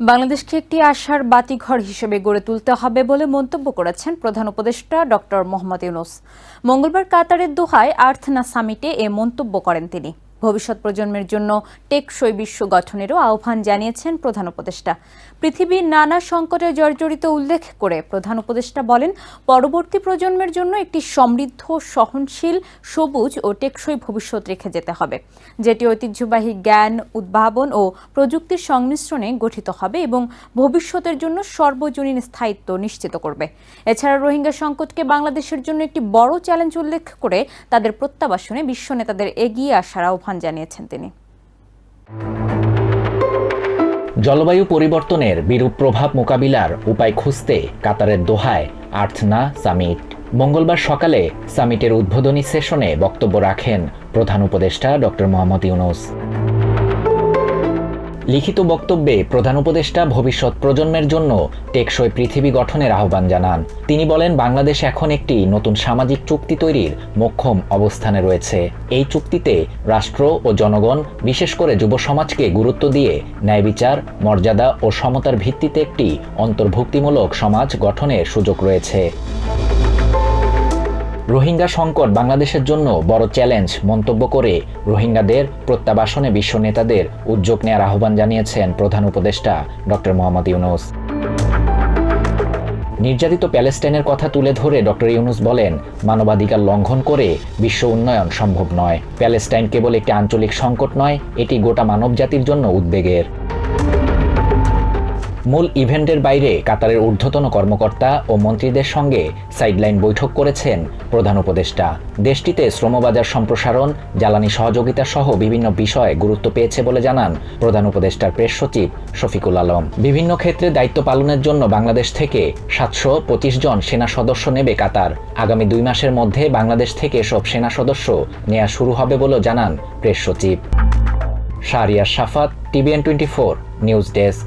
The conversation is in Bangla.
বাংলাদেশকে একটি আশার বাতিঘর হিসেবে গড়ে তুলতে হবে বলে মন্তব্য করেছেন প্রধান উপদেষ্টা ডক্টর মোহাম্মদ ইউনুস। মঙ্গলবার কাতারের দোহায় আর্থনা সামিটে এ মন্তব্য করেন তিনি। ভবিষ্যৎ প্রজন্মের জন্য টেকসই বিশ্ব গঠনেরও আহ্বান জানিয়েছেন প্রধান উপদেষ্টা। পৃথিবীর নানা সংকটে জর্জরিত উল্লেখ করে প্রধান উপদেষ্টা বলেন, পরবর্তী প্রজন্মের জন্য একটি সমৃদ্ধ, সহনশীল, সবুজ ও টেকসই ভবিষ্যৎ রেখে যেতে হবে, যেটি ঐতিহ্যবাহী জ্ঞান, উদ্ভাবন ও প্রযুক্তির সংমিশ্রণে গঠিত হবে এবং ভবিষ্যতের জন্য সর্বজনীন স্থায়িত্ব নিশ্চিত করবে। এছাড়া রোহিঙ্গা সংকটকে বাংলাদেশের জন্য একটি বড় চ্যালেঞ্জ উল্লেখ করে তাদের প্রত্যাবাসনে বিশ্ব নেতাদের এগিয়ে আসার আহ্বান জানিয়েছেন তিনি। জলবায়ু পরিবর্তনের বিরূপ প্রভাব মোকাবিলার উপায় খুঁজতে কাতারের দোহায় আর্থনা সামিট। মঙ্গলবার সকালে সামিটের উদ্বোধনী সেশনে বক্তব্য রাখেন প্রধান উপদেষ্টা ড মোহাম্মদ ইউনুস। লিখিত বক্তব্যে প্রধান উপদেষ্টা ভবিষ্যৎ প্রজন্মের জন্য টেকসই পৃথিবী গঠনের আহ্বান জানান। তিনি বলেন, বাংলাদেশ এখন একটি নতুন সামাজিক চুক্তি তৈরির মোক্ষম অবস্থানে রয়েছে। এই চুক্তিতে রাষ্ট্র ও জনগণ, বিশেষ করে যুব সমাজকে গুরুত্ব দিয়ে ন্যায় বিচার, মর্যাদা ও সমতার ভিত্তিতে একটি অন্তর্ভুক্তিমূলক সমাজ গঠনের সুযোগ রয়েছে। রোহিঙ্গা সংকট বাংলাদেশের জন্য বড় চ্যালেঞ্জ মন্তব্য করে রোহিঙ্গাদের প্রত্যাবাসনে বিশ্ব নেতাদের উদ্যোগ নেওয়ার আহ্বান জানিয়েছেন প্রধান উপদেষ্টা ডক্টর মোহাম্মদ ইউনুস। নির্যাতিত প্যালেস্টাইনের কথা তুলে ধরে ডক্টর ইউনুস বলেন, মানবাধিকার লঙ্ঘন করে বিশ্ব উন্নয়ন সম্ভব নয়। প্যালেস্টাইন কেবল একটি আঞ্চলিক সংকট নয়, এটি গোটা মানবজাতির জন্য উদ্বেগের। মূল ইভেন্টের বাইরে কাতারের ঊর্ধ্বতন কর্মকর্তা ও মন্ত্রীদের সঙ্গে সাইডলাইন বৈঠক করেছেন প্রধান উপদেষ্টা। দেশটিতে শ্রমবাজার সম্প্রসারণ, জ্বালানি সহযোগিতা সহ বিভিন্ন বিষয়ে গুরুত্ব পেয়েছে বলে জানান প্রধান উপদেষ্টার প্রেস সচিব শফিকুল আলম। বিভিন্ন ক্ষেত্রে দায়িত্ব পালনের জন্য বাংলাদেশ থেকে সাতশো পঁচিশ জন সেনা সদস্য নেবে কাতার। আগামী দুই মাসের মধ্যে বাংলাদেশ থেকে সব সেনা সদস্য নেওয়া শুরু হবে বলে জানান প্রেস সচিব। Shahriar Safat TVN twenty four, news desk.